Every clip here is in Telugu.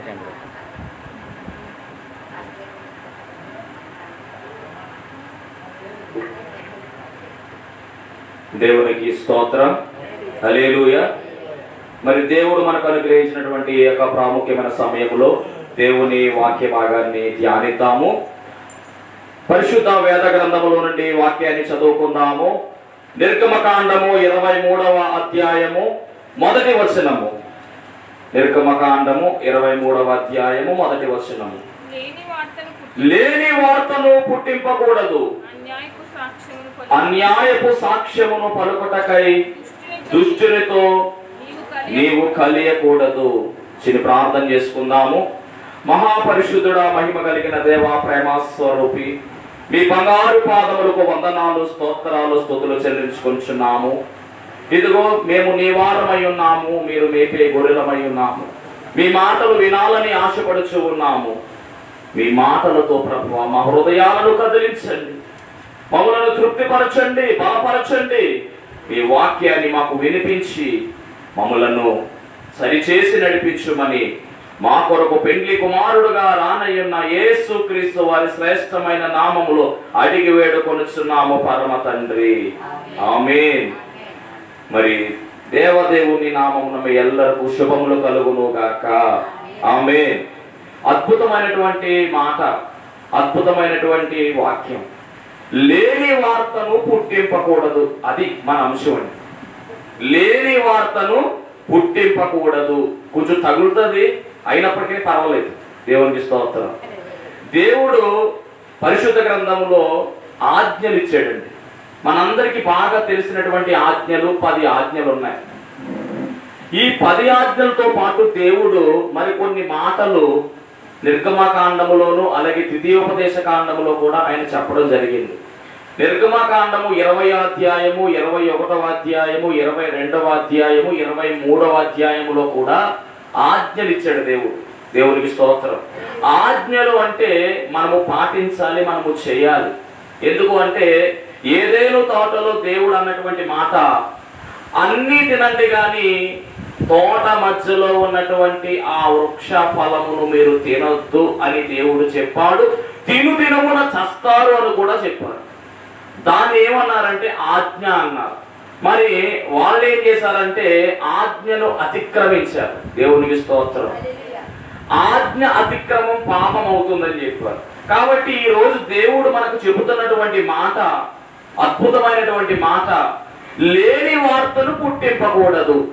సెకండ్ దేవునికి స్తోత్రం. అలేలుయ మరి దేవుడు మనకు అనుగ్రహించినటువంటి ఈ యొక్క ప్రాముఖ్యమైన సమయంలో దేవుని వాక్య భాగాన్ని ధ్యానిద్దాము. పరిశుద్ధ వేద గ్రంథములో నుండి వాక్యాన్ని చదువుకుందాము. నిర్గమకాండము ఇరవై మూడవ అధ్యాయము మొదటి వచనము. నిర్గమకాండము ఇరవై మూడవ అధ్యాయము మొదటి వచనము. లేని వార్తను పుట్టింపకూడదు. అన్యాయపు సాక్ష్యమును పలుకుటకై దుష్టునితో నీవు కలియకూడదు. చిని ప్రార్థన చేసుకుందాము. మహాపరిశుద్ధుడా మహిమ కలిగిన దేవా ప్రేమ స్వరూపి మీ బంగారు పాదములకు వందనాలు స్తోత్రాలు స్తుతులు చెల్లించుకుంటున్నాము ఇదిగో మేము నీ వారమై ఉన్నాము మీరు మేపే గొర్రెలమై ఉన్నాము. మీ మాటలు వినాలని ఆశపడుచు ఉన్నాము. మీ మాటలతో ప్రభు మా హృదయాలను కదిలించండి. మమ్మలను తృప్తిపరచండి బలపరచండి. మీ వాక్యాన్ని మాకు వినిపించి మమ్మలను సరిచేసి నడిపించుమని మా కొరకు పెండ్లి కుమారుడుగా రానయ్యున్న యేసు క్రీస్తు వారి శ్రేష్టమైన నామములో అడిగి వేడుకొనుచున్నాము పరమ తండ్రి. ఆమేన్. మరి దేవదేవుని నామమున ఎల్లరికూ ఎల్లరకు శుభములు కలుగును గాక. ఆమె అద్భుతమైనటువంటి మాట అద్భుతమైనటువంటి వాక్యం. లేని వార్తను పుట్టింపకూడదు అది మన అంశం అండి. లేని వార్తను పుట్టింపకూడదు. కొంచెం తగులుతుంది అయినప్పటికీ పర్వాలేదు. దేవునికి స్తోత్రం. దేవుడు పరిశుద్ధ గ్రంథంలో ఆజ్ఞలు ఇచ్చాడండి మనందరికీ బాగా తెలిసినటువంటి ఆజ్ఞలు పది ఆజ్ఞలు ఉన్నాయి ఈ పది ఆజ్ఞలతో పాటు దేవుడు మరికొన్ని మాటలు నిర్గమకాండములోను అలాగే ద్వితీయోపదేశ కాండములో కూడా ఆయన చెప్పడం జరిగింది. నిర్గమకాండము ఇరవై అధ్యాయము ఇరవై ఒకటవ అధ్యాయము ఇరవై రెండవ అధ్యాయము ఇరవై మూడవ అధ్యాయములో కూడా ఆజ్ఞలు ఇచ్చాడు దేవుడు. దేవునికి స్తోత్రం. ఆజ్ఞలు అంటే మనము పాటించాలి మనము చేయాలి. ఎందుకు అంటే ఏదేలో తోటలో దేవుడు అన్నటువంటి మాట? అన్ని తినండి కానీ తోట మధ్యలో ఉన్నటువంటి ఆ వృక్ష ఫలమును మీరు తినొద్దు అని దేవుడు చెప్పాడు. తిను తినమున చస్తారు అని కూడా చెప్పారు. దాన్ని ఏమన్నారంటే ఆజ్ఞ అన్నారు. మరి వాళ్ళు ఏం చేశారంటే ఆజ్ఞను అతిక్రమించారు. దేవునికి స్తోత్రం. ఆజ్ఞ అతిక్రమం పాపం అవుతుందని చెప్పారు. కాబట్టి ఈరోజు దేవుడు మనకు చెబుతున్నటువంటి మాట అద్భుతమైనటువంటి మాట. లేని వార్తను పుట్టింపకూడదు.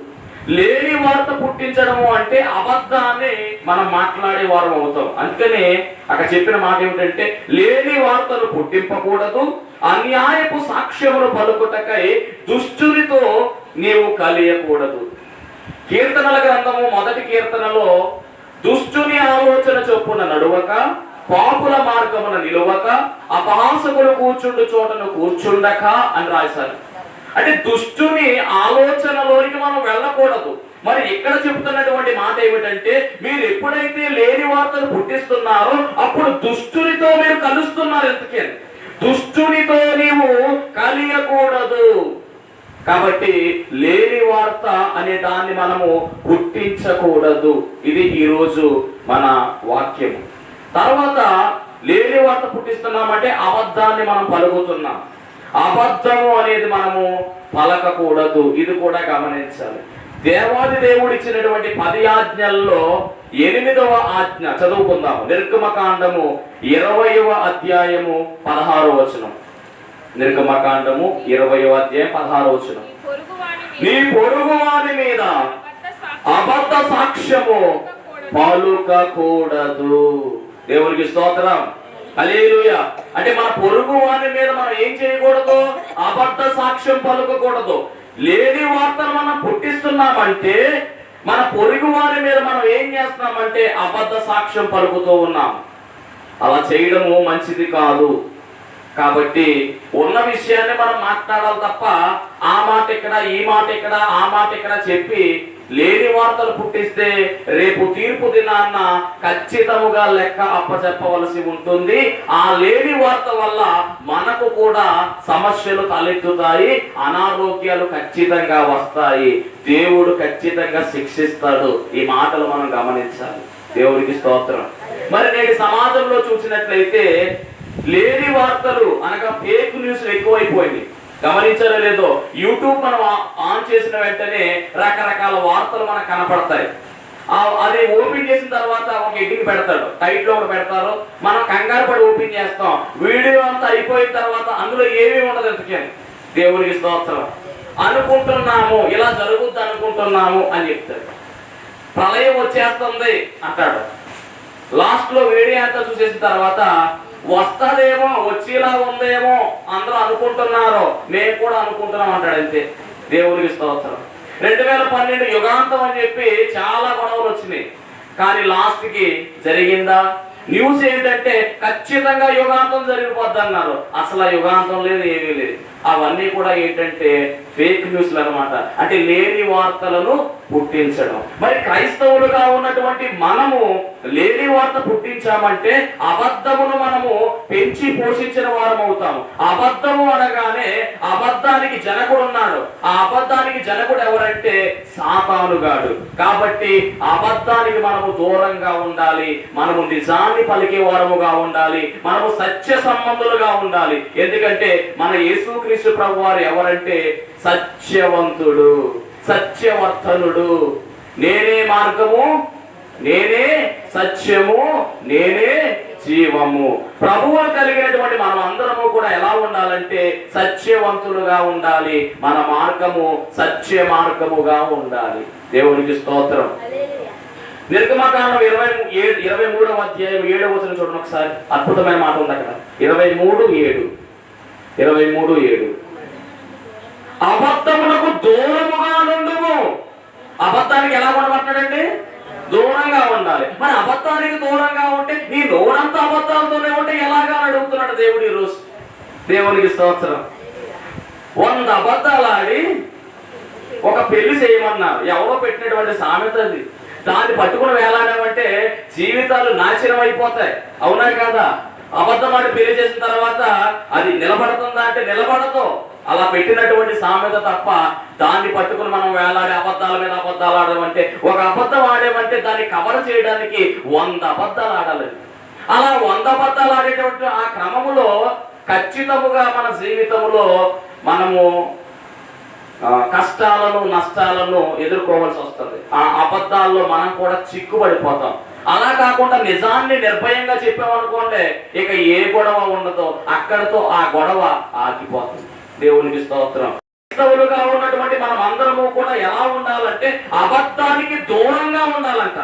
లేని వార్త పుట్టించడము అంటే అబద్ధాన్ని మనం మాట్లాడే వారం అవుతాం. అందుకనే అక్కడ చెప్పిన మాట ఏమిటంటే లేని వార్తలు పుట్టింపకూడదు. అన్యాయపు సాక్ష్యమును పలుకుటకై దుష్టునితో నీవు కలియకూడదు. కీర్తనల గ్రంథము మొదటి కీర్తనలో దుష్టుని ఆలోచన చొప్పున నడువక పాపుల మార్గమున నిలువక అపహాసకులు కూర్చుండు చోటను కూర్చుండక అని రాశారు. అంటే దుష్టుని ఆలోచనలోనికి మనం వెళ్ళకూడదు. మరి ఇక్కడ చెప్తున్నటువంటి మాట ఏమిటంటే మీరు ఎప్పుడైతే లేని వార్తలు పుట్టిస్తున్నారో అప్పుడు దుష్టునితో మీరు కలుస్తున్నారు ఎందుకే? దుష్టునితో నీవు కలియకూడదు. కాబట్టి లేని వార్త అనే దాన్ని మనము పుట్టించకూడదు ఇది ఈరోజు మన వాక్యము. తర్వాత లేని వార్త పుట్టిస్తున్నామంటే అబద్ధాన్ని మనం పలుకుతున్నాం. అబద్ధము అనేది మనము పలకకూడదు. ఇది కూడా గమనించాలి. దేవాది దేవుడు ఇచ్చినటువంటి పది ఆజ్ఞల్లో ఎనిమిదవ ఆజ్ఞ చదువుకుందాము. నిర్గమకాండము ఇరవయవ అధ్యాయము పదహారో వచనం. నిర్గమకాండము ఇరవయవ అధ్యాయం పదహారో వచనం. నీ పొరుగు వాని నీ మీద అబద్ధ సాక్ష్యము పలుకకూడదు. దేవునికి స్తోత్రం. అలేలుయ అంటే మన పొరుగు వారి మీద మనం ఏం చేయకూడదు? అబద్ధ సాక్ష్యం పలుకకూడదు. లేని వార్తలు మనం పుట్టిస్తున్నామంటే మన పొరుగు వారి మీద మనం ఏం చేస్తున్నామంటే అబద్ధ సాక్ష్యం పలుకుతూ ఉన్నాం. అలా చేయడము మంచిది కాదు. కాబట్టి ఉన్న విషయాన్ని మనం మాట్లాడాలి తప్ప ఆ మాట ఇక్కడ ఈ మాట ఇక్కడ ఆ మాట ఇక్కడ చెప్పి లేని వార్తలు పుట్టిస్తే రేపు తీర్పు దినాన్న ఖచ్చితముగా లెక్క అప్పచెప్పవలసి ఉంటుంది. ఆ లేని వార్త వల్ల మనకు కూడా సమస్యలు తలెత్తుతాయి అనారోగ్యాలు ఖచ్చితంగా వస్తాయి. దేవుడు ఖచ్చితంగా శిక్షిస్తాడు. ఈ మాటలు మనం గమనించాలి. దేవుడికి స్తోత్రం. మరి నేటి సమాజంలో చూసినట్లయితే లేని వార్తలు అనగా ఫేక్ న్యూస్ ఎక్కువైపోయింది. గమనించారో లేదో యూట్యూబ్ మనం ఆ- ఆన్ చేసిన వెంటనే రకరకాల వార్తలు మనకు కనపడతాయి. అది ఓపెన్ చేసిన తర్వాత ఒక ఎడ్డింగ్ పెడతాడు. టైట్లో ఒకటి పెడతారు. మనం కంగారు పడి ఓపెన్ చేస్తాం. వీడియో అంతా అయిపోయిన తర్వాత అందులో ఏమీ ఉండదు ఎందుకని దేవునికి స్తోత్రం. అనుకుంటున్నాము ఇలా జరుగుద్ది అనుకుంటున్నాము అని చెప్తాడు. ప్రళయం వచ్చేస్తుంది అంటాడు. లాస్ట్లో వీడియో అంతా చూసేసిన తర్వాత వస్తాదేమో వచ్చేలా ఉందేమో అందరూ అనుకుంటున్నారు. మేము కూడా అనుకుంటున్నాం అంటాడు అంతే. దేవుడికి స్తోత్రం. రెండు వేల పన్నెండు యుగాంతం అని చెప్పి చాలా గొడవలు వచ్చినాయి. కానీ లాస్ట్కి జరిగిందా? న్యూస్ ఏంటంటే ఖచ్చితంగా యుగాంతం జరిగిపోద్ది అన్నారు అసలు ఆ యుగాంతం లేదు ఏమీ లేదు. అవన్నీ కూడా ఏంటంటే ఫేక్ న్యూస్లు అనమాట అంటే లేని వార్తలను పుట్టించడం. మరి క్రైస్తవులుగా ఉన్నటువంటి మనము లేని వార్త పుట్టించామంటే అబద్ధమును మనము పెంచి పోషించిన వారం అవుతాము. అబద్ధము అనగానే అబద్ధానికి జనకుడు ఉన్నాడు. ఆ అబద్ధానికి జనకుడు ఎవరంటే సాతానుగాడు కాబట్టి అబద్ధానికి మనము దూరంగా ఉండాలి. మనము నిజాన్ని పలికే వారముగా ఉండాలి. మనము సత్య సంబంధులుగా ఉండాలి. ఎందుకంటే మన యేసుక్రీస్తు ప్రభు వారు ఎవరంటే సత్యవంతుడు సత్యవర్తనుడు నేనే మార్గము నేనే సత్యము నేనే జీవము. ప్రభువును కలిగినటువంటి మనం అందరము కూడా ఎలా ఉండాలంటే సత్యవంతులుగా ఉండాలి. మన మార్గము సత్య మార్గముగా ఉండాలి. దేవునికి స్తోత్రం. నిర్గమకాండం ఇరవై ఇరవై మూడవ అధ్యాయం ఏడవ వచనం చూడండి ఒకసారి. అద్భుతమైన మాట ఉంది అక్కడ. ఇరవై మూడు ఏడు. ఇరవై మూడు ఏడు. అబద్ధములకు దూరముగా ఉండము అబద్ధానికి ఎలా ఉండమంటాడండి దూరంగా ఉండాలి. మరి అబద్ధానికి దూరంగా ఉంటే నీ లోనంతా అబద్ధాలతోనే ఉంటే ఎలాగా అడుగుతున్నాడు దేవుడు రోజు దేవునికి స్తోత్రం. వంద అబద్ధాలు ఆడి ఒక పెళ్ళి చేయమన్నారు. ఎవరో పెట్టినటువంటి సామెత అది. దాన్ని పట్టుకుని వేలాడామంటే జీవితాలు నాశనం అయిపోతాయి అవునా కదా? అబద్ధం ఆడి పెళ్ళి చేసిన తర్వాత అది నిలబడుతుందా అంటే నిలబడదు. అలా పెట్టినటువంటి సామెత తప్ప దాన్ని పట్టుకుని మనం వేలాడే అబద్ధాల మీద అబద్ధాలు ఆడమంటే ఒక అబద్ధం ఆడేమంటే దాన్ని కవర్ చేయడానికి వంద అబద్ధాలు ఆడాలి. అలా వంద అబద్ధాలు ఆడేటువంటి ఆ క్రమములో ఖచ్చితముగా మన జీవితంలో మనము కష్టాలను నష్టాలను ఎదుర్కోవాల్సి వస్తుంది. ఆ అబద్ధాల్లో మనం కూడా చిక్కుబడిపోతాం. అలా కాకుండా నిజాన్ని నిర్భయంగా చెప్పామనుకోండి ఇక ఏ గొడవ ఉండదో అక్కడతో ఆ గొడవ ఆగిపోతుంది. దేవునికి స్తోత్రం. క్రైస్తవులుగా ఉన్నటువంటి మనం అందరము కూడా ఎలా ఉండాలంటే అబద్ధానికి దూరంగా ఉండాలంట.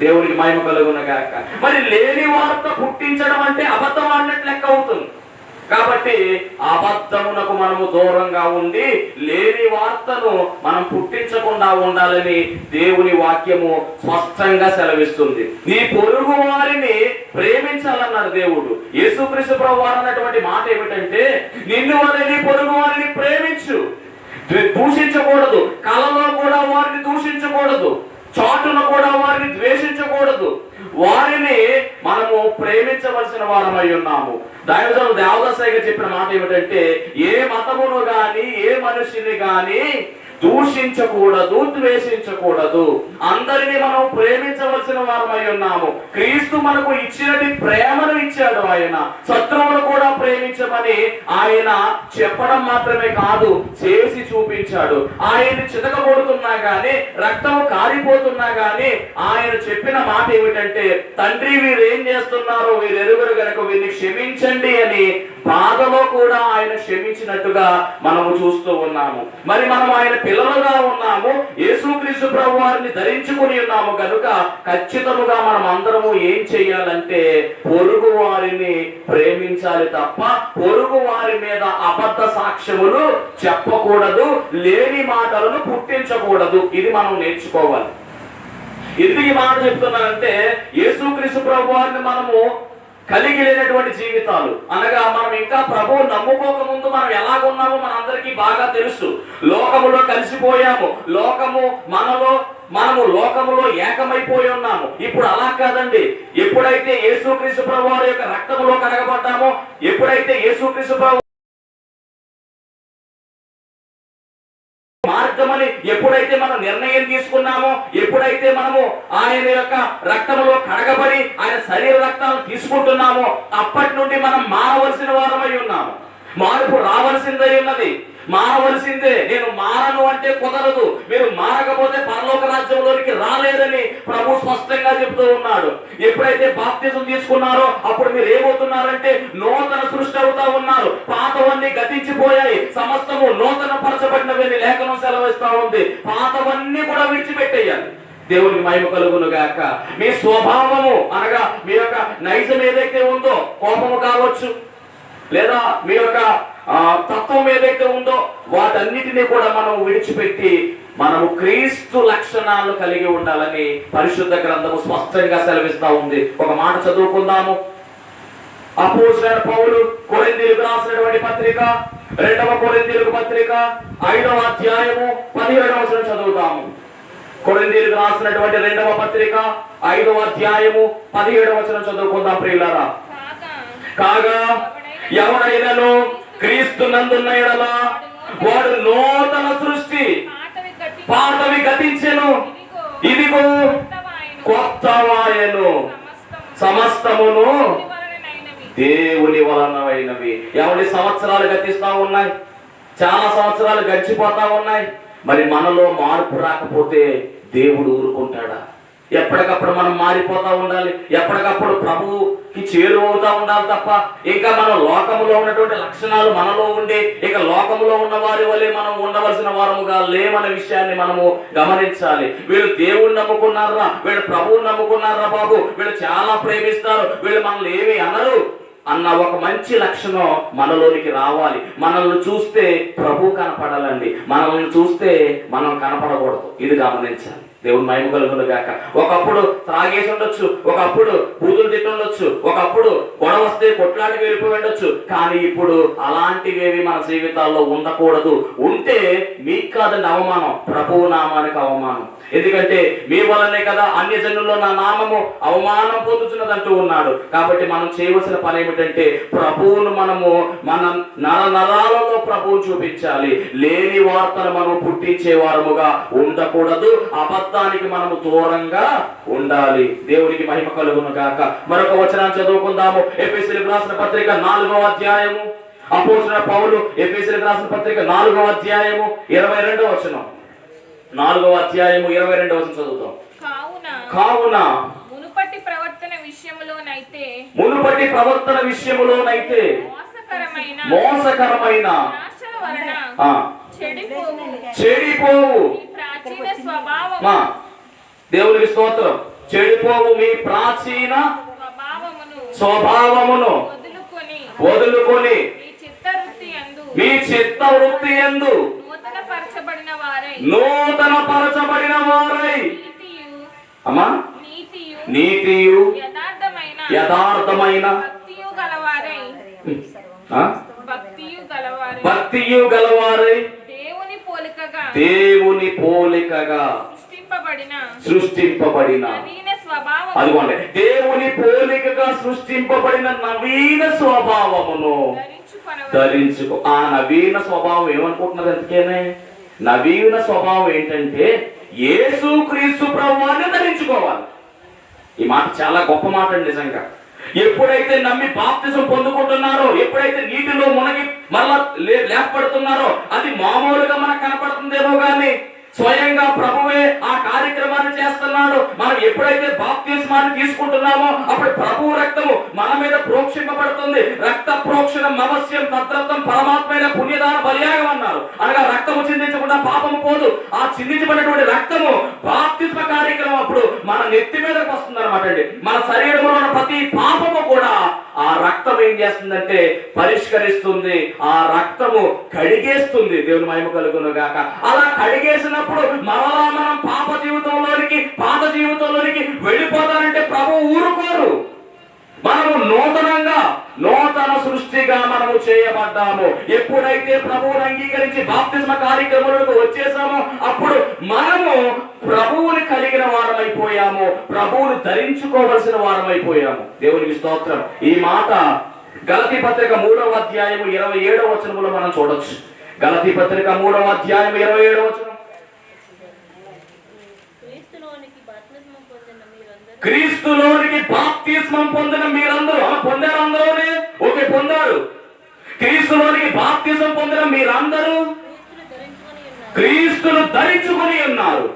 దేవునికి మహిమ కలుగున గాక. మరి లేని వార్త పుట్టించడం అంటే అబద్ధం ఆడినట్లు లెక్క అవుతుంది. కాబట్టి అబద్ధమునకు మనము దూరంగా ఉండి లేని వార్తను మనం పుట్టించకుండా ఉండాలని దేవుని వాక్యము స్పష్టంగా సెలవిస్తుంది. నీ పొరుగు వారిని ప్రేమించాలన్నారు దేవుడు. యేసుక్రీస్తు ప్రభు అన్నటువంటి మాట ఏమిటంటే నిన్ను వలె నీ పొరుగు వారిని ప్రేమించు. దూషించకూడదు. కళలో కూడా వారిని దూషించకూడదు. చాటున కూడా వారిని ద్వేషించకూడదు. వారిని మనము ప్రేమించవలసిన వారమై ఉన్నాము. దైవజనం దేవదాసయ్య చెప్పిన మాట ఏమిటంటే ఏ మతమును గాని ఏ మనిషిని గాని దూషించకూడదు ద్వేషించకూడదు. అందరినీ మనం ప్రేమించవలసిన వారమై ఉన్నాము. క్రీస్తు మనకు ఇచ్చినది ప్రేమను ఇచ్చాడు ఆయన. శత్రువును కూడా ప్రేమించమని ఆయన చెప్పడం మాత్రమే కాదు చేసి చూపించాడు. ఆయన చితకబడుతున్నా గాని రక్తం కారిపోతున్నా గాని ఆయన చెప్పిన మాట ఏమిటంటే తండ్రి వీరు ఏం చేస్తున్నారో వీరెరుగురు గనక వీరిని క్షమించండి అని బాధలో కూడా ఆయన క్షమించినట్టుగా మనము చూస్తూ ఉన్నాము. మరి మనం ఆయన పిల్లలుగా ఉన్నాము. యేసుక్రీస్తు ప్రభు వారిని ధరించుకుని ఉన్నాము. కనుక ఖచ్చితముగా మనం అందరము ఏం చేయాలంటే పొరుగు వారిని ప్రేమించాలి తప్ప పొరుగు వారి మీద అబద్ధ సాక్ష్యములు చెప్పకూడదు లేని మాటలను పుట్టించకూడదు. ఇది మనం నేర్చుకోవాలి. ఎందుకు ఈ మాట చెప్తున్నానంటే యేసుక్రీస్తు ప్రభు వారిని మనము కలిగి లేనటువంటి జీవితాలు. అనగా మనం ఇంకా ప్రభువు నమ్ముకోక ముందు మనం ఎలాగున్నామో మనందరికీ బాగా తెలుసు. లోకములో కలిసిపోయాము. లోకము మనలో మనము లోకములో ఏకమైపోయి ఉన్నాము. ఇప్పుడు అలా కాదండి. ఎప్పుడైతే యేసుక్రీస్తు ప్రభు వారి యొక్క రక్తములో కడగబడ్డామో ఎప్పుడైతే యేసుక్రీస్తు ప్రభు రక్తమని ఎప్పుడైతే మనం నిర్ణయం తీసుకున్నామో ఎప్పుడైతే మనము ఆయన యొక్క రక్తంలో కడగబడి ఆయన శరీర రక్తాలను తీసుకుంటున్నామో అప్పటి నుండి మనం మారవలసిన వారమై ఉన్నాము. మార్పు రావాల్సిందే ఉన్నది. మారవలసిందే. నేను మారను అంటే కుదరదు. మీరు మారకపోతే పరలోక రాజ్యంలోనికి రాలేదని ప్రభు స్పష్టంగా చెప్తూ ఉన్నాడు. ఎప్పుడైతే బాప్తిజం తీసుకున్నారో అప్పుడు మీరు ఏమవుతున్నారంటే నూతన సృష్టి అవుతా ఉన్నారు. పాతవన్నీ గతించిపోయాయి. సమస్తము నూతన పరచబడినవని లేఖనం సెలవిస్తా ఉంది. పాతవన్నీ కూడా విడిచిపెట్టేయాలి. దేవుని మహిమ కలుగును గాక మీ స్వభావము అనగా మీ యొక్క నైజం ఏదైతే ఉందో కోపము కావచ్చు లేదా మీ యొక్క ఆ, తత్వం ఏదైతే ఉందో వాటన్నిటినీ కూడా మనం విడిచిపెట్టి మనము క్రీస్తు లక్షణాలు కలిగి ఉండాలని పరిశుద్ధ గ్రంథము స్పష్టంగా సెలవిస్తా ఉంది. ఒక మాట చదువుకుందాము. అపోజిట్ పౌలు కొరిందీలకు రాసినటువంటి పత్రిక రెండవ కొరిందీలకు పత్రిక ఐదవ అధ్యాయము పదిహేడవ వచనం చదువుతాము. కొరిందీలకు రాసినటువంటి రెండవ పత్రిక ఐదవ అధ్యాయము పదిహేడవ వచనం చదువుకుందాం ప్రియులారా. కాగా ఎవడైనను క్రీస్తు నందున్న ఎడల వాడు నూతన సృష్టి పాతవి గతించెను. ఇదిగో కొత్తవాయను. సమస్తము సమస్తమును. దేవుని వలనమైనవి. ఎవరి సంవత్సరాలు గతిస్తూ ఉన్నాయి. చాలా సంవత్సరాలు గడిచిపోతా ఉన్నాయి. మరి మనలో మార్పు రాకపోతే దేవుడు ఊరుకుంటాడా? ఎప్పటికప్పుడు మనం మారిపోతూ ఉండాలి. ఎప్పటికప్పుడు ప్రభువుకి చేరువవుతూ ఉండాలి తప్ప ఇంకా మనం లోకంలో ఉన్నటువంటి లక్షణాలు మనలో ఉండి ఇక లోకంలో ఉన్న వారి వల్లే మనం ఉండవలసిన వారముగా లేమన్న విషయాన్ని మనము గమనించాలి. వీళ్ళు దేవుణ్ణి నమ్ముకున్నారా? వీళ్ళు ప్రభువుని నమ్ముకున్నారా బాబు? వీళ్ళు చాలా ప్రేమిస్తారు. వీళ్ళు మనల్ని ఏమి అనరు. అన్న ఒక మంచి లక్షణం మనలోనికి రావాలి. మనల్ని చూస్తే ప్రభు కనపడాలండి. మనల్ని చూస్తే మనం కనపడకూడదు. ఇది గమనించాలి. దేవుని మహిమ కలుగును గాక. ఒకప్పుడు త్రాగేసి ఉండొచ్చు. ఒకప్పుడు బూతులు తిట్టి ఉండొచ్చు. ఒకప్పుడు గొడవ వస్తే కొట్లాడికి వెళ్ళిపోయి ఉండొచ్చు. కానీ ఇప్పుడు అలాంటివేవి మన జీవితాల్లో ఉండకూడదు. ఉంటే మీకు కాదండి అవమానం. ప్రభువు నామానికి అవమానం. ఎందుకంటే మీ వలనే కదా అన్య జనుల్లో నా నామము అవమానం పొందుతున్నదంటూ ఉన్నాడు. కాబట్టి మనం చేయవలసిన పని ఏమిటంటే ప్రభువును మనము మనం నర నరాలలో ప్రభువు చూపించాలి. లేని వార్తలు మనం పుట్టించే వారముగా ఉండకూడదు. అబద్ధానికి మనము దూరంగా ఉండాలి. దేవునికి మహిమ కలుగును గాక. మరొక వచనాన్ని చదువుకుందాము. ఎపిసిలకు రాసిన పత్రిక నాలుగవ అధ్యాయము. అపోసిన పౌలు ఎపిసిలకు రాసిన పత్రిక నాలుగవ అధ్యాయము ఇరవై రెండవ వచనం. నాలుగవ అధ్యాయము ఇరవై రెండవ చదువుతాం. కావున కావున మునుపటి ప్రవర్తన విషయములోనైతే మునుపటి ప్రవర్తన విషయములోనైతే మోసకరమైన చెడిపోవు. దేవునికి స్తోత్రం. చెడిపోవు మీ ప్రాచీన స్వభావమును స్వభావమును వదులుకొని మీ చిత్త వృత్తి ఎందు నూతన పరచబడిన వారై అమ్మా? నీతియు. యథార్థమైన భక్తియు గలవారై. దేవుని పోలికగా. దేవుని పోలికగా. సృష్టింపబడిన. సృష్టింపబడిన. నవీన స్వభావం అదిగోండి. దేవుని పోలికగా సృష్టింపబడిన నవీన స్వభావమును. ధరించుకో. ఆ నవీన స్వభావం ఏమనుకుంటున్నది ఎందుకేనే నవీన స్వభావం ఏంటంటే యేసు క్రీస్తు ప్రభువాన్ని ధరించుకోవాలి. ఈ మాట చాలా గొప్ప మాట అండి నిజంగా. ఎప్పుడైతే నమ్మి బాప్తిజం పొందుకుంటున్నారో ఎప్పుడైతే నీటిలో మునగి మళ్ళా లే- అది మామూలుగా మనకు కనపడుతుందేమో కానీ స్వయంగా ప్రభువే ఆ కార్యక్రమాన్ని చేస్తున్నాడు. మనం ఎప్పుడైతే బాప్తిజమాన్ని తీసుకుంటున్నామో అప్పుడు ప్రభు రక్తం మన మీద ప్రోక్షింపబడుతుంది. రక్త ప్రోక్షణం అవశ్యం తత్రత్వం పరమాత్మైన పుణ్యదాన బలియాగం అన్నారు. అనగా రక్తము చిందించకుండా పాపము పోదు. ఆ చిందించబడినటువంటి రక్తము బాప్తిత్వ కార్యక్రమం అప్పుడు మన నెత్తి మీదకి వస్తుంది అనమాట అండి. మన శరీరంలో ఉన్న ప్రతి పాపము కూడా ఆ రక్తం ఏం చేస్తుందంటే పరిష్కరిస్తుంది. ఆ రక్తము కడిగేస్తుంది. దేవుని మహిమ కలుగును గాక. అలా కడిగేసినప్పుడు మరలా మనం పాప జీవితంలోనికి పాత జీవితంలోనికి వెళ్ళిపోతానంటే ప్రభు ఊరుకోరు. మనము నూతనంగా నూతన సృష్టిగా మనము చేయబడ్డాము. ఎప్పుడైతే ప్రభువుని అంగీకరించి బాప్తిజమ కార్యక్రమాలకు వచ్చేసామో అప్పుడు మనము ప్రభువుని కలిగిన వారమైపోయాము. ప్రభువుని ధరించుకోవలసిన వారమైపోయాము. దేవునికి స్తోత్రం. ఈ మాట గలతి పత్రిక మూడవ అధ్యాయం ఇరవై ఏడవ వచనంలో మనం చూడొచ్చు. గలతి పత్రిక మూడవ అధ్యాయం ఇరవై ఏడవ వచనం క్రీస్తులోనికి బాప్తిస్మం పొందిన మీరందరూ పొందారు అందరూనే? ఓకే పొందారు. క్రీస్తులోనికి బాప్తిజం పొందిన మీరందరూ క్రీస్తును ధరించుకుని ఉన్నారు.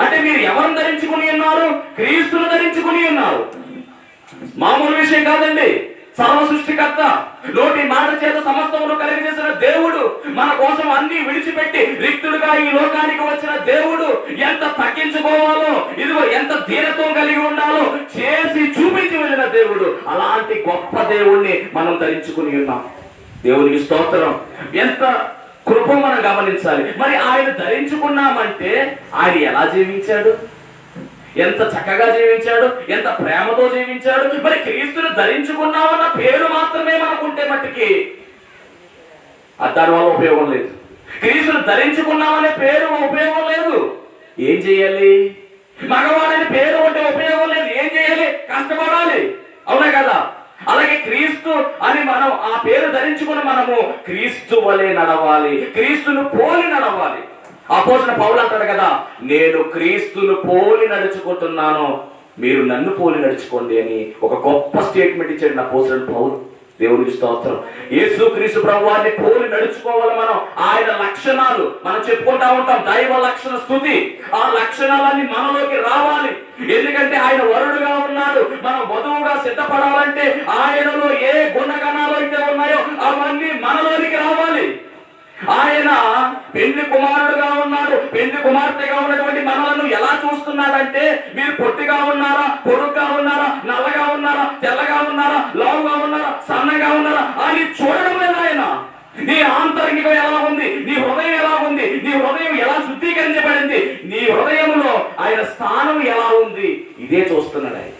అంటే మీరు ఎవరిని ధరించుకుని ఉన్నారు? క్రీస్తును ధరించుకుని ఉన్నారు. మామూలు విషయం కాదండి. సర్వ సృష్టికర్త లోటి మాట చేత సమస్తమును కలిగి చేసిన దేవుడు మన కోసం అన్ని విడిచిపెట్టి రిక్తుడుగా ఈ లోకానికి వచ్చిన దేవుడు ఎంత తగ్గించుకోవాలో ఇదిగో ఎంత ధీరత్వం కలిగి ఉండాలో చేసి చూపించి వెళ్ళిన దేవుడు. అలాంటి గొప్ప దేవుణ్ణి మనం ధరించుకుని ఉన్నాం. దేవునికి స్తోత్రం. ఎంత కృప మనం గమనించాలి. మరి ఆయన ధరించుకున్నామంటే ఆయన ఎలా జీవించాడు? ఎంత చక్కగా జీవించాడు ఎంత ప్రేమతో జీవించాడు మరి క్రీస్తుని ధరించుకున్నామన్న పేరు మాత్రమే మనకుంటే మట్టికి అది దాని వల్ల ఉపయోగం లేదు. క్రీస్తుని ధరించుకున్నామనే పేరు ఉపయోగం లేదు. ఏం చేయాలి? మగవాడని పేరు ఉంటే ఉపయోగం లేదు. ఏం చేయాలి? కష్టపడాలి. అవునా కదా? అలాగే క్రీస్తు అని మనం ఆ పేరు ధరించుకుని మనము క్రీస్తు వలె నడవాలి. క్రీస్తును పోలి నడవాలి. అపోజన పౌలు అంటాడు కదా నేను క్రీస్తును పోలి నడుచుకుంటున్నాను మీరు నన్ను పోలి నడుచుకోండి అని ఒక గొప్ప స్టేట్మెంట్ ఇచ్చాడు నా పోసిన పౌలు. దేవుడికి స్తోత్రం. యేసు క్రీస్తు ప్రభువాన్ని పోలి నడుచుకోవాలి మనం. ఆయన లక్షణాలు మనం చెప్పుకుంటా ఉంటాం. దైవ లక్షణ స్థుతి. ఆ లక్షణాలన్నీ మనలోకి రావాలి. ఎందుకంటే ఆయన వరుడుగా ఉన్నాడు. మనం వధువుగా సిద్ధపడాలంటే ఆయనలో ఏ గుణగణాలు అయితే ఉన్నాయో అవన్నీ మనలోనికి రావాలి. ఆయన పెళ్ళి కుమారుడుగా ఉన్నాడు. పెళ్ళి కుమార్తెగా ఉన్నటువంటి మనలను ఎలా చూస్తున్నాడంటే మీరు పొట్టిగా ఉన్నారా పొడుగ్గా ఉన్నారా నల్లగా ఉన్నారా తెల్లగా ఉన్నారా లావుగా ఉన్నారా సన్నగా ఉన్నారా అని చూడడం లేదు ఆయన. నీ ఆంతరంగికం ఎలా ఉంది? నీ హృదయం ఎలా ఉంది? నీ హృదయం ఎలా శుద్ధీకరించబడింది? నీ హృదయంలో ఆయన స్థానం ఎలా ఉంది? ఇదే చూస్తున్నాడు ఆయన.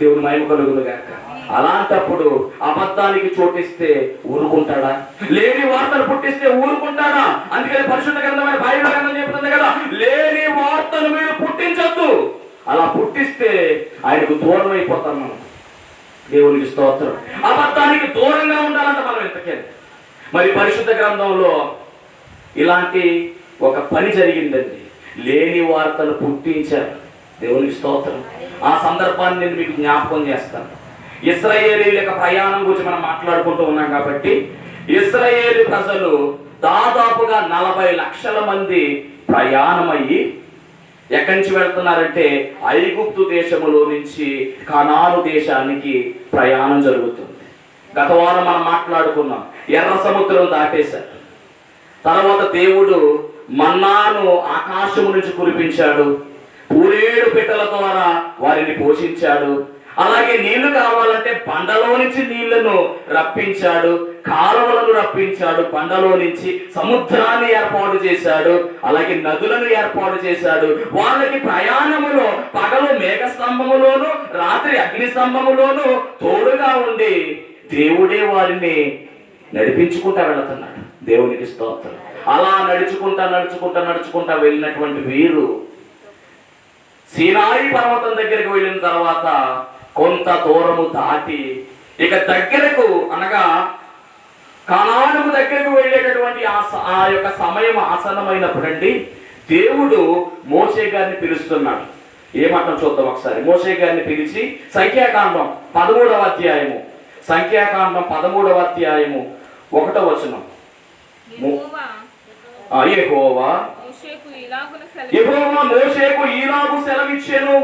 దేవుడు మహిమ కలుగులుగాక అలాంటప్పుడు అబద్ధానికి చోటిస్తే ఊరుకుంటాడా? లేని వార్తలు పుట్టిస్తే ఊరుకుంటాడా? అందుకని పరిశుద్ధ గ్రంథమైన బైబిల్ గ్రంథం చెప్తుంది కదా లేని వార్తలు మీరు పుట్టించద్దు. అలా పుట్టిస్తే ఆయనకు దూరం అయిపోతాం మనం. దేవునికి స్తోత్రం. అబద్ధానికి దూరంగా ఉండాలంట మనం ఇంతకేది మరి పరిశుద్ధ గ్రంథంలో ఇలాంటి ఒక పని జరిగిందండి. లేని వార్తలు పుట్టించారు. దేవునికి స్తోత్రం. ఆ సందర్భాన్ని నేను మీకు జ్ఞాపకం చేస్తాను. ఇస్రాయేలీ యొక్క ప్రయాణం గురించి మనం మాట్లాడుకుంటూ ఉన్నాం కాబట్టి ఇస్రాయేలీ ప్రజలు దాదాపుగా నలభై లక్షల మంది ప్రయాణమయ్యి ఎక్కడి నుంచి వెళ్తున్నారంటే ఐగుప్తు దేశములో నుంచి కనాను దేశానికి ప్రయాణం జరుగుతుంది. గత వారం మనం మాట్లాడుకున్నాం. ఎర్ర సముద్రం దాటేశారు. తర్వాత దేవుడు మన్నాను ఆకాశము నుంచి కురిపించాడు. పూరేడు పిట్టల ద్వారా వారిని పోషించాడు. అలాగే నీళ్ళు కావాలంటే బండలో నుంచి నీళ్ళను రప్పించాడు కాలువలను రప్పించాడు బండలో నుంచి సముద్రాన్ని ఏర్పాటు చేశాడు అలాగే నదులను ఏర్పాటు చేశాడు. వాళ్ళకి ప్రయాణములో పగలు మేఘ స్తంభములోను రాత్రి అగ్ని స్తంభములోను తోడుగా ఉండి దేవుడే వారిని నడిపించుకుంటా వెళుతున్నాడు. దేవునికి స్తోత్రం. అలా నడుచుకుంటా నడుచుకుంటా నడుచుకుంటా వెళ్ళినటువంటి వీరు సీనాయి పర్వతం దగ్గరికి వెళ్ళిన తర్వాత కొంత దూరము దాటి ఇక దగ్గరకు అనగా కణానుకు దగ్గరకు వెళ్ళేటటువంటి ఆ యొక్క సమయం ఆసన్నమైనప్పుడండి దేవుడు మోసే గారిని పిలుస్తున్నాడు. ఏమంటాం చూద్దాం ఒకసారి? మోసే గారిని పిలిచి సంఖ్యాకాండం పదమూడవ అధ్యాయము. సంఖ్యాకాండం పదమూడవ అధ్యాయము ఒకటో వచనం. యెహోవా యెహోవా. మోషేకు ఈలాగు సెలవిచ్చెను.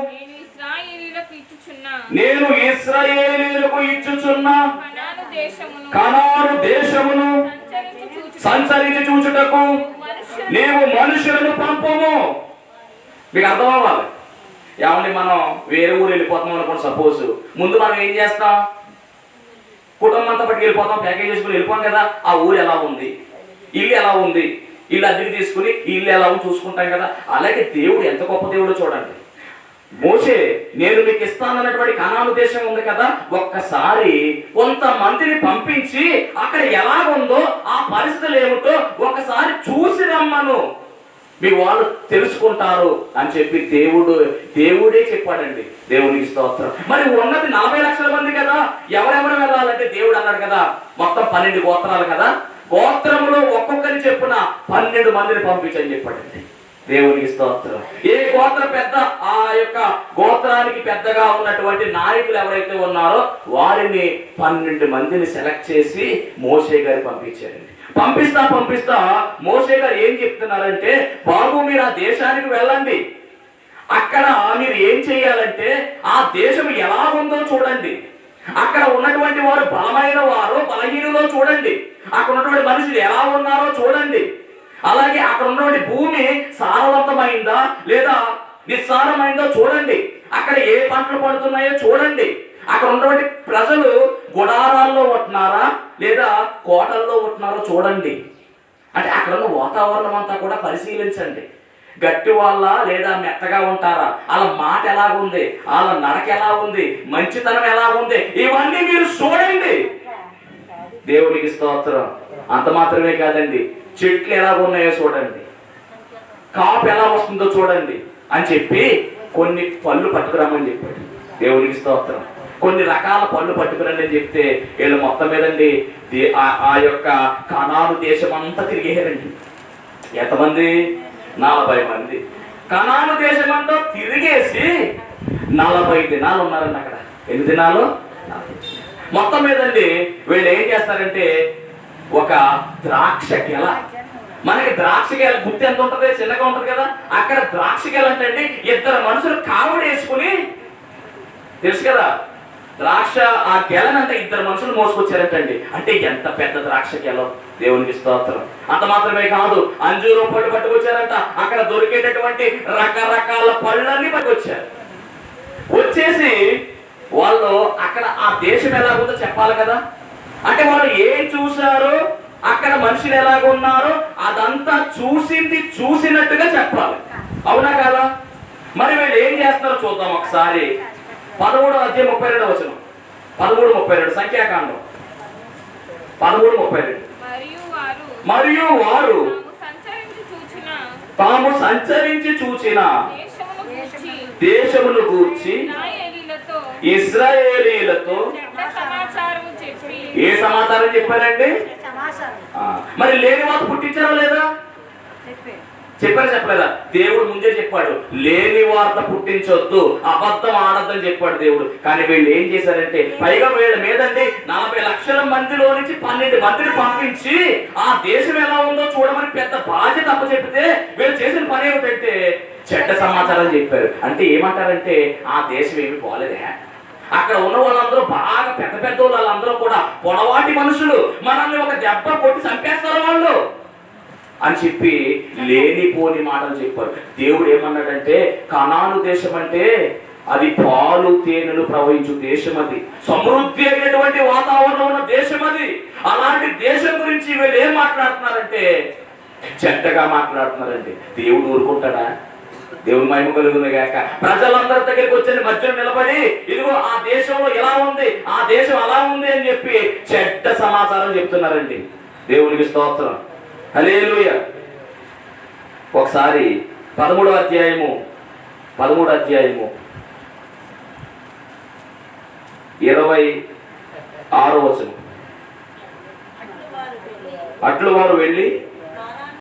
నేను ఇస్రాయేలీలకు ఇచ్చుచున్న కనాను దేశమును. సంచరించి చూచు సంచరించి చూచుటకు నీవు మనుషులను పంపము. మీకు అర్థం అవ్వాలి? ఏమండి మనం వేరే ఊరు వెళ్ళిపోతాం అనుకోండి సపోజ్ ముందు మనం ఏం చేస్తాం? కుటుంబం అంతా పట్టుకు వెళ్ళిపోతాం ప్యాకేజ్ చేసుకుని వెళ్ళిపోం కదా. ఆ ఊరు ఎలా ఉంది? ఇల్లు ఎలా ఉంది? ఇల్లు అద్దెకి తీసుకుని ఇల్లు ఎలా ఉంది చూసుకుంటాం కదా. అలాగే దేవుడు ఎంత గొప్ప దేవుడో చూడండి. మోసే నేను మీకు ఇస్తానన్నటువంటి కనాను దేశం ఉంది కదా ఒక్కసారి కొంతమందిని పంపించి అక్కడ ఎలాగుందో ఆ పరిస్థితులు ఏమిటో ఒకసారి చూసి రమ్మను. మీ వాళ్ళు తెలుసుకుంటారు అని చెప్పి దేవుడు దేవుడే చెప్పాడండి. దేవునికి స్తోత్రం. మరి ఉన్నది నలభై లక్షల మంది కదా ఎవరెవరు వెళ్ళాలంటే దేవుడు అన్నాడు కదా మొత్తం పన్నెండు గోత్రాలు కదా. గోత్రంలో ఒక్కొక్కరి చెప్పున పన్నెండు మందిని పంపించని చెప్పాడండి. దేవునికి స్తోత్రం. ఏ గోత్ర పెద్ద ఆ యొక్క గోత్రానికి పెద్దగా ఉన్నటువంటి నాయకులు ఎవరైతే ఉన్నారో వారిని పన్నెండు మందిని సెలెక్ట్ చేసి మోషే గారు పంపించారండి. పంపిస్తా పంపిస్తా మోషే గారు ఏం చెప్తున్నారంటే బాబు మీరు ఆ దేశానికి వెళ్ళండి. అక్కడ మీరు ఏం చేయాలంటే ఆ దేశం ఎలా ఉందో చూడండి. అక్కడ ఉన్నటువంటి వారు బలమైన వారు బలహీనులో చూడండి. అక్కడ ఉన్నటువంటి మనుషులు ఎలా ఉన్నారో చూడండి. అలాగే అక్కడ ఉన్నటువంటి భూమి సారవంతమైందా లేదా నిస్సారమైందో చూడండి. అక్కడ ఏ పంటలు పడుతున్నాయో చూడండి. అక్కడ ఉన్నటువంటి ప్రజలు గుడారాల్లో ఉంటున్నారా లేదా కోటల్లో ఉంటున్నారో చూడండి. అంటే అక్కడ ఉన్న వాతావరణం అంతా కూడా పరిశీలించండి. గట్టి వాళ్ళ లేదా మెత్తగా ఉంటారా? వాళ్ళ మాట ఎలా ఉంది వాళ్ళ నడక ఎలా ఉంది మంచితనం ఎలా ఉంది ఇవన్నీ మీరు చూడండి. దేవునికి స్తోత్రం. అంత మాత్రమే కాదండి. చెట్లు ఎలా ఉన్నాయో చూడండి. కాపు ఎలా వస్తుందో చూడండి అని చెప్పి కొన్ని పళ్ళు పట్టుకురామని చెప్పాడు. దేవునికి స్తోత్రం. కొన్ని రకాల పళ్ళు పట్టుకురండి అని చెప్తే వీళ్ళు మొత్తం మీదండి ఆ- ఆ యొక్క కణాలు దేశం అంతా తిరిగేయారండి ఎంతమంది? నలభై మంది. కణాలు దేశం అంతా తిరిగేసి నలభై దినాలు ఉన్నారండి అక్కడ. ఎన్ని దినాలు. మొత్తం మీదండి వీళ్ళు ఏం చేస్తారంటే ఒక ద్రాక్ష గెల. మనకి ద్రాక్ష గెల గుర్తు ఎంత ఉంటుంది? చిన్నగా ఉంటుంది కదా. అక్కడ ద్రాక్ష గెల అంటే అండి ఇద్దరు మనుషులు కావడేసుకుని తెలుసు కదా? ద్రాక్ష ఆ గెలనంటే ఇద్దరు మనుషులు మోసుకొచ్చారంటండి. అంటే ఎంత పెద్ద ద్రాక్ష గెలం? దేవునికి స్తోత్రం. అంత మాత్రమే కాదు అంజూరు పళ్ళు పట్టుకొచ్చారంట. అక్కడ దొరికేటటువంటి రకరకాల పళ్ళన్నీ పట్టుకొచ్చారు. వచ్చేసి వాళ్ళు అక్కడ ఆ దేశం ఎలాగుందో చెప్పాలి కదా? అంటే వాళ్ళు ఏం చూశారో అక్కడ మనుషులు ఎలాగున్నారో అదంతా చూసింది చూసినట్టుగా చెప్పాలి. అవునా కదా? మరి వీళ్ళు ఏం చేస్తున్నారో చూద్దాం ఒకసారి. పదమూడు అధ్యాయం ముప్పై రెండు వచ్చిన పదమూడు ముప్పై రెండు సంఖ్యాకాండం. పదమూడు ముప్పై రెండు. మరియు వారు తాము సంచరించి చూచిన దేశమును గూర్చి ఇశ్రాయేలీలతో ఇస్రాయేలీలతో ఏ సమాచారం చెప్పారండి? మరి లేని వాత పుట్టించారా లేదా? చెప్పే. చెప్పారు చెప్పలేదా? దేవుడు ముందే చెప్పాడు లేని వార్త పుట్టించొద్దు అబద్ధం ఆడద్దని చెప్పాడు దేవుడు. కానీ వీళ్ళు ఏం చేశారంటే పైగా వీళ్ళ మీదండి నలభై లక్షల మందిలో నుంచి పన్నెండు మందిని పంపించి ఆ దేశం ఎలా ఉందో చూడమని పెద్ద బాధ్యత అప్ప చెప్తే వీళ్ళు చేసిన పని ఏమిటంటే చెడ్డ సమాచారం చెప్పారు. అంటే ఏమంటారంటే ఆ దేశం ఏమి పోలేదే అక్కడ ఉన్న వాళ్ళందరూ బాగా పెద్ద పెద్ద వాళ్ళందరూ కూడా పొడవాటి మనుషులు. మనల్ని ఒక దెబ్బ కొట్టి చంపేస్తారు వాళ్ళు. అని చెప్పి లేనిపోని మాటలు చెప్పారు. దేవుడు ఏమన్నాడంటే కణాను దేశం అంటే అది పాలు తేనెలు ప్రవహించు దేశం అది. సమృద్ధి అయినటువంటి వాతావరణం ఉన్న దేశం అది. అలాంటి దేశం గురించి వీళ్ళు ఏం మాట్లాడుతున్నారంటే చెడ్డగా మాట్లాడుతున్నారండి. దేవుడు ఊరుకుంటాడా? దేవుని మహిమ కలుగుతుంది గాక. ప్రజలందరి దగ్గరికి వచ్చిన మధ్యలో నిలబడి ఇదిగో ఆ దేశంలో ఎలా ఉంది? ఆ దేశం అలా ఉంది అని చెప్పి చెడ్డ సమాచారం చెప్తున్నారండి. దేవునికి స్తోత్రం. హల్లెలూయా. ఒకసారి పదమూడో అధ్యాయము పదమూడు అధ్యాయము ఇరవై ఆరో వచనం. అట్లు వారు వెళ్ళి